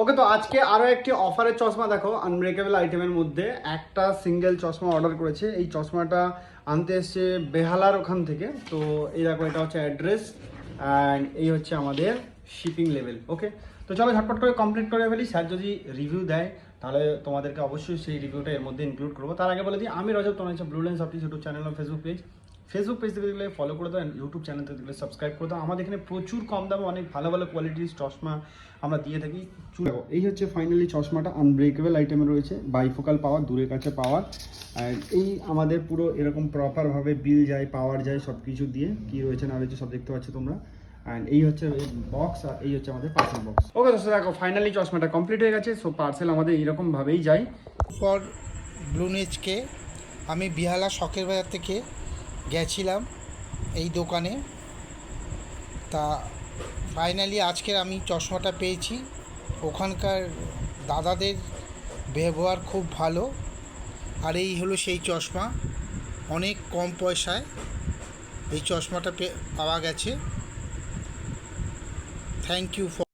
ওকে, তো আজকে আরও একটি অফারের চশমা দেখো আনব্রেকেবল আইটেমের মধ্যে। একটা সিঙ্গেল চশমা অর্ডার করেছে। এই চশমাটা আনতে এসছে বেহালার ওখান থেকে। তো এই দেখো, এটা হচ্ছে অ্যাড্রেস অ্যান্ড এই হচ্ছে আমাদের শিপিং লেভেল ওকে তো চলো ঝটপট করে কমপ্লিট করে ফেলি। স্যার যদি রিভিউ দেয়, তাহলে তোমাদেরকে অবশ্যই সেই রিভিউটা এর মধ্যে ইনক্লুড করব। তার আগে বলে দিই, আমি রজব, তোমার হচ্ছে blue lens YouTube channel Facebook page Facebook page থেকে দেখলে ফলো করে দাও ইউটিউব চ্যানেল থেকে দেখলে সাবস্ক্রাইব করে দাও। আমাদের এখানে প্রচুর কম দামে অনেক ভালো ভালো কোয়ালিটির চশমা আমরা দিয়ে থাকি। এই হচ্ছে ফাইনালি চশমাটা আনব্রেকেবল আইটেমে রয়েছে বাইফোকাল পাওয়ার দূরের কাছে পাওয়ার আর এই আমাদের পুরো এরকম প্রপারভাবে বিল যায় পাওয়ার যায় সব কিছু দিয়ে কি রয়েছে না রয়েছে সব দেখতে পাচ্ছ তোমরা। অ্যান্ড এই হচ্ছে বক্স আর এই হচ্ছে আমাদের পার্সেল বক্স ওকে দোস্ত দেখো ফাইনালি চশমাটা কমপ্লিট হয়ে গেছে। সো পার্সেল আমাদের এইরকমভাবেই যায়। ফর ব্লুনেজকে আমি বিহালা শখের বাজার থেকে গেছিলাম এই দোকানে। তা ফাইনালি আজকের আমি চশমাটা পেয়েছি। ওখানকার দাদাদের ব্যবহার খুব ভালো। আর এই হলো সেই চশমা। অনেক কম পয়সায় এই চশমাটা পাওয়া গেছে। Thank you for